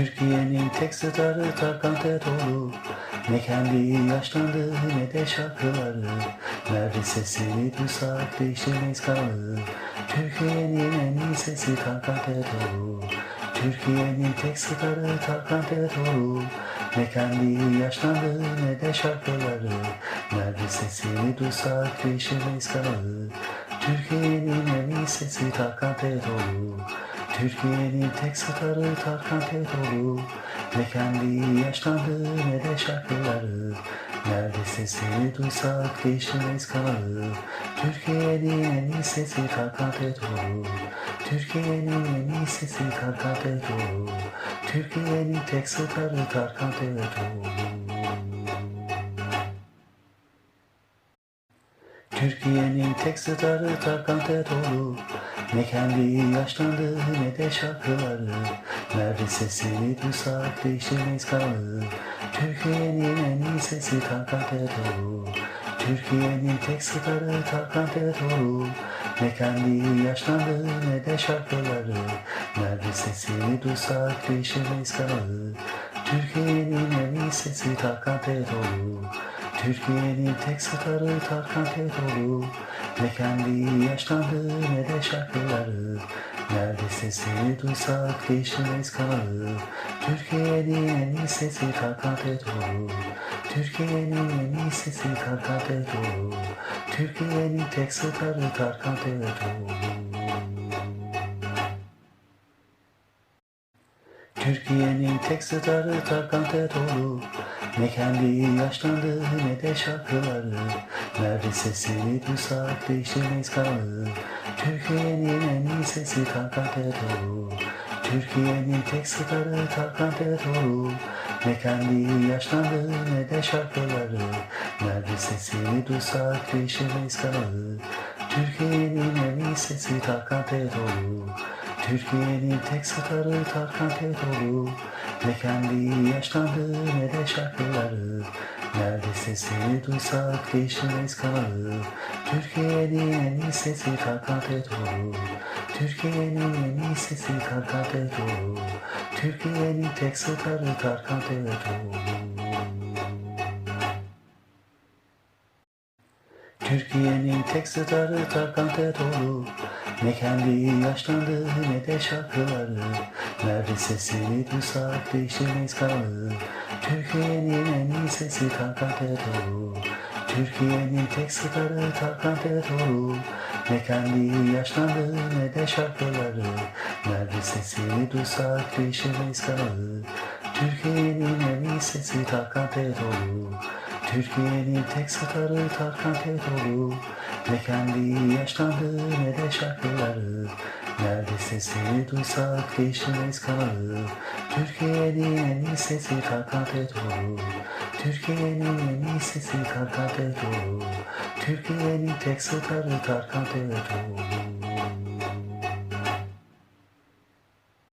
Türkiye'nin tek starı Tarkan Tetoğlu Ne kendi yaşlandı ne de şarkıları. Nerede sesini duysak değiştirmeyiz kanalı. Türkiye'nin en iyi sesi Tarkan Tetoğlu Türkiye'nin tek starı Tarkan Tetoğlu Ne kendi yaşlandı ne de şarkıları. Nerede sesini duysak değiştirmeyiz kanalı. Türkiye'nin en iyi sesi Tarkan Tetoğlu Türkiye'nin tek starı Tarkan Tetoğlu Ne kendi yaşlandı ne de şarkıları. Nerede sesini duysak değiştirmeyiz kanalı. Türkiye'nin en iyi sesi Tarkan Tetoğlu Türkiye'nin en iyi sesi Tarkan Tetoğlu Türkiye'nin tek starı Tarkan Tetoğlu Türkiye'nin tek starı Tarkan Tetoğlu Ne kendi yaşlandı ne de şarkıları. Nerede sesini duysak değiştirmeyiz kanalı. Türkiye'nin en iyi sesi Tarkan Tetoğlu Türkiye'nin tek starı Tarkan Tetoğlu Ne kendi yaşlandı ne de şarkıları. Nerede sesini duysak değiştirmeyiz kanalı. Türkiye'nin en iyi sesi Tarkan Tetoğlu Türkiye'nin tek starı Tarkan Tetoğlu Ne kendi yaşlandı ne de şarkıları. Nerede sesini duysak değiştirmeyiz kanalı. Türkiye'nin en iyi sesi Tarkan Tetoğlu Türkiye'nin en iyi sesi Tarkan Tetoğlu Türkiye'nin tek starı Tarkan Tetoğlu Türkiye'nin tek starı Tarkan Tetoğlu Ne kendi yaşlandı ne de şarkıları. Nerede sesini duysak değiştirmeyiz kanalı. Türkiye'nin en iyi sesi Tarkan Tetoğlu Türkiye'nin tek starı Tarkan Tetoğlu Ne kendi yaşlandı ne de şarkıları. Nerede sesini duysak değiştirmeyiz kanalı. Türkiye'nin en iyi sesi Tarkan Tetoğlu Türkiye'nin tek starı Tarkan Tetoğlu Ne kendi yaşlandı ne de şarkıları. Nerede sesini duysak değiştirmeyiz kanalı. Türkiye'nin en iyi sesi Tarkan Tetoğlu Türkiye'nin en iyi sesi Tarkan Tetoğlu Türkiye'nin tek starı Tarkan Tetoğlu Türkiye'nin tek starı Tarkan Tetoğlu Ne kendi yaşlandı ne de şarkıları. Nerede sesini duysak değiştirmeyiz kanalı Türkiye'nin en iyi sesi Tarkan Tetoğlu Türkiye'nin tek starı Tarkan Tetoğlu Ne kendi yaşlandı ne de şarkıları. Nerede sesini duysak değiştirmeyiz kanalı Türkiye'nin en iyi sesi Tarkan Tetoğlu Türkiye'nin tek starı Tarkan Tetoğlu Ne kendi yaşlandı ne de şarkıları. Nerede sesini duysak değiştirmeyiz kanalı. Türkiye'nin en iyi sesi Tarkan Tetoğlu Türkiye'nin en iyi sesi Tarkan Tetoğlu Türkiye'nin tek starı Tarkan Tetoğlu